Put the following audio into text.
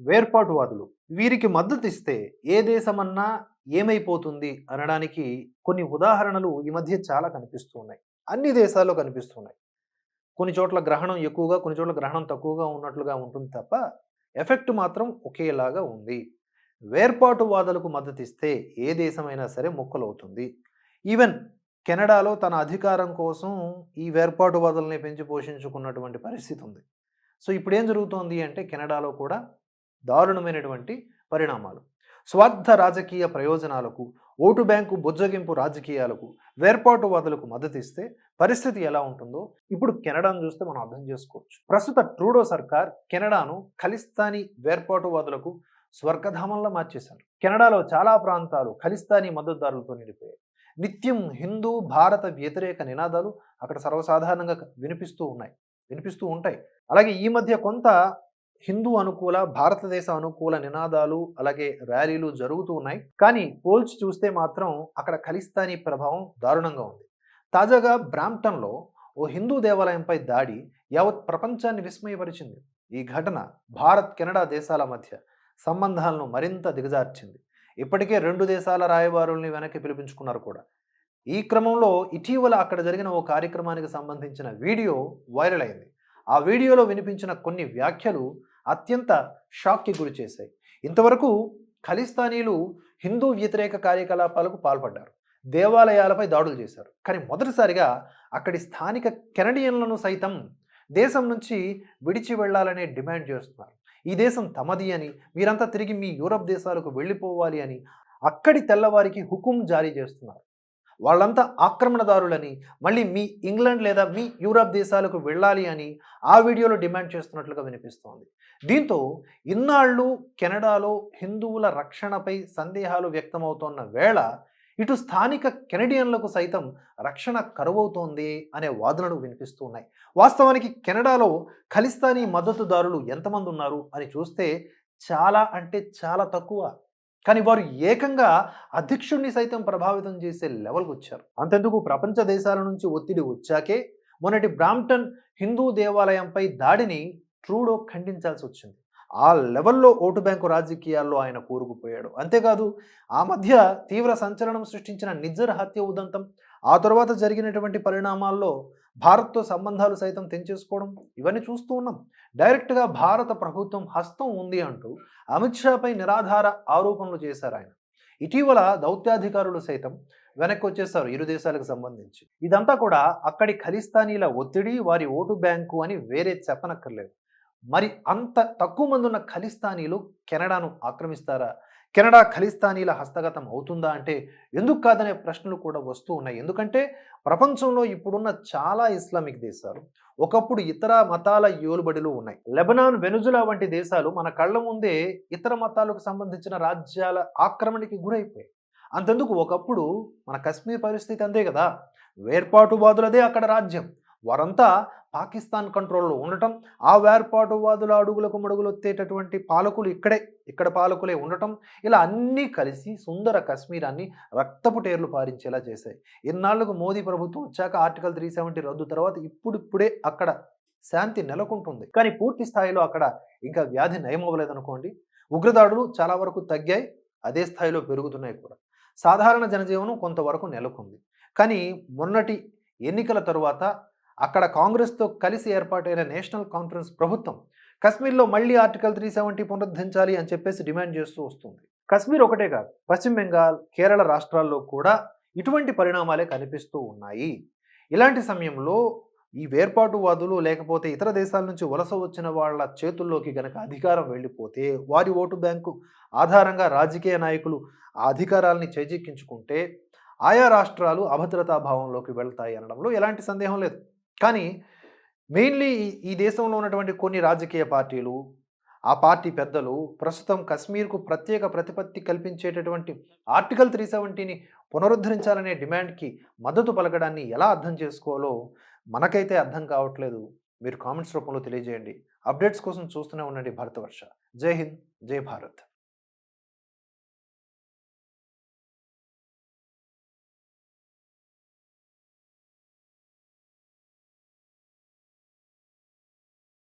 వేర్పాటువాదులు. వీరికి మద్దతు ఇస్తే ఏ దేశమన్నా ఏమైపోతుంది అనడానికి కొన్ని ఉదాహరణలు ఈ మధ్య చాలా కనిపిస్తూ ఉన్నాయి అన్ని దేశాల్లో కనిపిస్తున్నాయి. కొన్ని చోట్ల గ్రహణం ఎక్కువగా కొన్ని చోట్ల గ్రహణం తక్కువగా ఉన్నట్లుగా ఉంటుంది తప్ప ఎఫెక్ట్ మాత్రం ఒకేలాగా ఉంది. వేర్పాటువాదులకు మద్దతు ఇస్తే ఏ దేశమైనా సరే ముక్కలవుతుంది. ఈవెన్ కెనడాలో తన అధికారం కోసం ఈ వేర్పాటువాదుల్ని పెంచి పోషించుకున్నటువంటి పరిస్థితి ఉంది. సో ఇప్పుడు ఏం జరుగుతోంది అంటే కెనడాలో కూడా దారుణమైనటువంటి పరిణామాలు. స్వార్థ రాజకీయ ప్రయోజనాలకు ఓటు బ్యాంకు బుజ్జగింపు రాజకీయాలకు వేర్పాటువాదులకు మద్దతిస్తే పరిస్థితి ఎలా ఉంటుందో ఇప్పుడు కెనడాను చూస్తే మనం అర్థం చేసుకోవచ్చు. ప్రస్తుత ట్రూడో సర్కార్ కెనడాను ఖలిస్తానీ వేర్పాటువాదులకు స్వర్గధామంలో మార్చేశారు. కెనడాలో చాలా ప్రాంతాలు ఖలిస్తానీ మద్దతుదారులతో నిండిపోయాయి. నిత్యం హిందూ భారత వ్యతిరేక నినాదాలు అక్కడ సర్వసాధారణంగా వినిపిస్తూ ఉన్నాయి. వినిపిస్తూ ఉంటాయి. అలాగే ఈ మధ్య కొంత హిందూ అనుకూల భారతదేశ అనుకూల నినాదాలు అలాగే ర్యాలీలు జరుగుతూ ఉన్నాయి. కానీ పోల్చి చూస్తే మాత్రం అక్కడ ఖలిస్తానీ ప్రభావం దారుణంగా ఉంది. తాజాగా బ్రాంప్టన్లో ఓ హిందూ దేవాలయంపై దాడి యావత్ ప్రపంచాన్ని విస్మయపరిచింది. ఈ ఘటన భారత్ కెనడా దేశాల మధ్య సంబంధాలను మరింత దిగజార్చింది. ఇప్పటికే రెండు దేశాల రాయబారుల్ని వెనక్కి పిలిపించుకున్నారు కూడా. ఈ క్రమంలో ఇటీవల అక్కడ జరిగిన ఓ కార్యక్రమానికి సంబంధించిన వీడియో వైరల్ అయింది. ఆ వీడియోలో వినిపించిన కొన్ని వ్యాఖ్యలు అత్యంత షాక్కి గురి చేశాయి. ఇంతవరకు ఖలిస్తానీలు హిందూ వ్యతిరేక కార్యకలాపాలకు పాల్పడ్డారు. దేవాలయాలపై దాడులు చేశారు. కానీ మొదటిసారిగా అక్కడి స్థానిక కెనడియన్లను సైతం దేశం నుంచి విడిచి వెళ్ళాలనే డిమాండ్ చేస్తున్నారు. ఈ దేశం తమది అని మీరంతా తిరిగి మీ యూరప్ దేశాలకు వెళ్ళిపోవాలి అని అక్కడి తెల్లవారికి హుకుం జారీ చేస్తున్నారు. వాళ్ళంతా ఆక్రమణదారులని మళ్ళీ మీ ఇంగ్లాండ్ లేదా మీ యూరప్ దేశాలకు వెళ్ళాలి అని ఆ వీడియోలో డిమాండ్ చేస్తున్నట్లుగా వినిపిస్తోంది. దీంతో ఇన్నాళ్ళు కెనడాలో హిందువుల రక్షణపై సందేహాలు వ్యక్తమవుతోన్న వేళ ఇటు స్థానిక కెనడియన్లకు సైతం రక్షణ కరువవుతోంది అనే వాదనలు వినిపిస్తూ ఉన్నాయి. వాస్తవానికి కెనడాలో ఖలిస్తానీ మద్దతుదారులు ఎంతమంది ఉన్నారు అని చూస్తే చాలా అంటే చాలా తక్కువ. కానీ వారు ఏకంగా అధ్యక్షుడిని సైతం ప్రభావితం చేసే లెవెల్కి వచ్చారు. అంతెందుకు ప్రపంచ దేశాల నుంచి ఒత్తిడి వచ్చాకే మొన్నటి బ్రాంప్టన్ హిందూ దేవాలయంపై దాడిని ట్రూడో ఖండించాల్సి వచ్చింది. ఆ లెవెల్లో ఓటు బ్యాంకు రాజకీయాల్లో ఆయన కూరుకుపోయాడు. అంతేకాదు ఆ మధ్య తీవ్ర సంచలనం సృష్టించిన నిజ్జర్ హత్య ఉదంతం ఆ తర్వాత జరిగినటువంటి పరిణామాల్లో భారత్తో సంబంధాలు సైతం తెంచేసుకోవడం ఇవన్నీ చూస్తూ ఉన్నాం. డైరెక్ట్గా భారత ప్రభుత్వం హస్తం ఉంది అంటూ అమిత్ షాపై నిరాధార ఆరోపణలు చేశారు ఆయన. ఇటీవల దౌత్యాధికారులు సైతం వెనక్కి వచ్చేస్తారు ఇరు దేశాలకు సంబంధించి. ఇదంతా కూడా అక్కడి ఖలిస్తానీల ఒత్తిడి వారి ఓటు బ్యాంకు అని వేరే చెప్పనక్కర్లేదు. మరి అంత తక్కువ మంది ఉన్న ఖలిస్తానీలు కెనడాను ఆక్రమిస్తారా? కెనడా ఖలిస్తానీల హస్తగతం అవుతుందా అంటే ఎందుకు కాదనే ప్రశ్నలు కూడా వస్తూ ఉన్నాయి. ఎందుకంటే ప్రపంచంలో ఇప్పుడున్న చాలా ఇస్లామిక్ దేశాలు ఒకప్పుడు ఇతర మతాల యోలుబడిలు ఉన్నాయి. లెబనాన్ వెనుజులా వంటి దేశాలు మన కళ్ళ ముందే ఇతర మతాలకు సంబంధించిన రాజ్యాల ఆక్రమణకి గురైపోయాయి. అంతెందుకు? ఒకప్పుడు మన కశ్మీర్ పరిస్థితి అంతే కదా. వేర్పాటువాదులదే అక్కడ రాజ్యం. వారంతా పాకిస్తాన్ కంట్రోల్లో ఉండటం ఆ వేర్పాటువాదుల అడుగులకు మడుగులొత్తేటటువంటి పాలకులు ఇక్కడే ఇక్కడ పాలకులే ఉండటం ఇలా అన్నీ కలిసి సుందర కశ్మీరాన్ని రక్తపు టేర్లు పారించేలా చేశాయి. ఇన్నాళ్ళకు మోదీ ప్రభుత్వం వచ్చాక ఆర్టికల్ త్రీ సెవెంటీ రద్దు తర్వాత ఇప్పుడిప్పుడే అక్కడ శాంతి నెలకొంటుంది. కానీ పూర్తి స్థాయిలో అక్కడ ఇంకా వ్యాధి నయమవ్వలేదనుకోండి ఉగ్రదాడులు చాలా వరకు తగ్గాయి అదే స్థాయిలో పెరుగుతున్నాయి కూడా. సాధారణ జనజీవనం కొంతవరకు నెలకొంది. కానీ మొన్నటి ఎన్నికల తరువాత అక్కడ కాంగ్రెస్తో కలిసి ఏర్పాటైన నేషనల్ కాన్ఫరెన్స్ ప్రభుత్వం కశ్మీర్లో మళ్ళీ ఆర్టికల్ త్రీ సెవెంటీ పునరుద్ధరించాలి అని చెప్పేసి డిమాండ్ చేస్తూ వస్తుంది. కశ్మీర్ ఒకటే కాదు పశ్చిమ బెంగాల్ కేరళ రాష్ట్రాల్లో కూడా ఇటువంటి పరిణామాలే కనిపిస్తూ ఉన్నాయి. ఇలాంటి సమయంలో ఈ వేర్పాటువాదులు లేకపోతే ఇతర దేశాల నుంచి వలస వచ్చిన వాళ్ళ చేతుల్లోకి గనక అధికారం వెళ్ళిపోతే వారి ఓటు బ్యాంకు ఆధారంగా రాజకీయ నాయకులు ఆ అధికారాలని చేజిక్కించుకుంటే ఆయా రాష్ట్రాలు అభద్రతా భావంలోకి వెళ్తాయి అనడంలో ఎలాంటి సందేహం లేదు. కానీ మెయిన్లీ ఈ దేశంలో ఉన్నటువంటి కొన్ని రాజకీయ పార్టీలు ఆ పార్టీ పెద్దలు ప్రస్తుతం కశ్మీర్కు ప్రత్యేక ప్రతిపత్తి కల్పించేటటువంటి ఆర్టికల్ త్రీ సెవెంటీని పునరుద్ధరించాలనే డిమాండ్కి మద్దతు పలకడాన్ని ఎలా అర్థం చేసుకోవాలో మనకైతే అర్థం కావట్లేదు. మీరు కామెంట్స్ రూపంలో తెలియజేయండి. అప్డేట్స్ కోసం చూస్తూనే ఉండండి భారతవర్ష. జై హింద్ జై భారత్.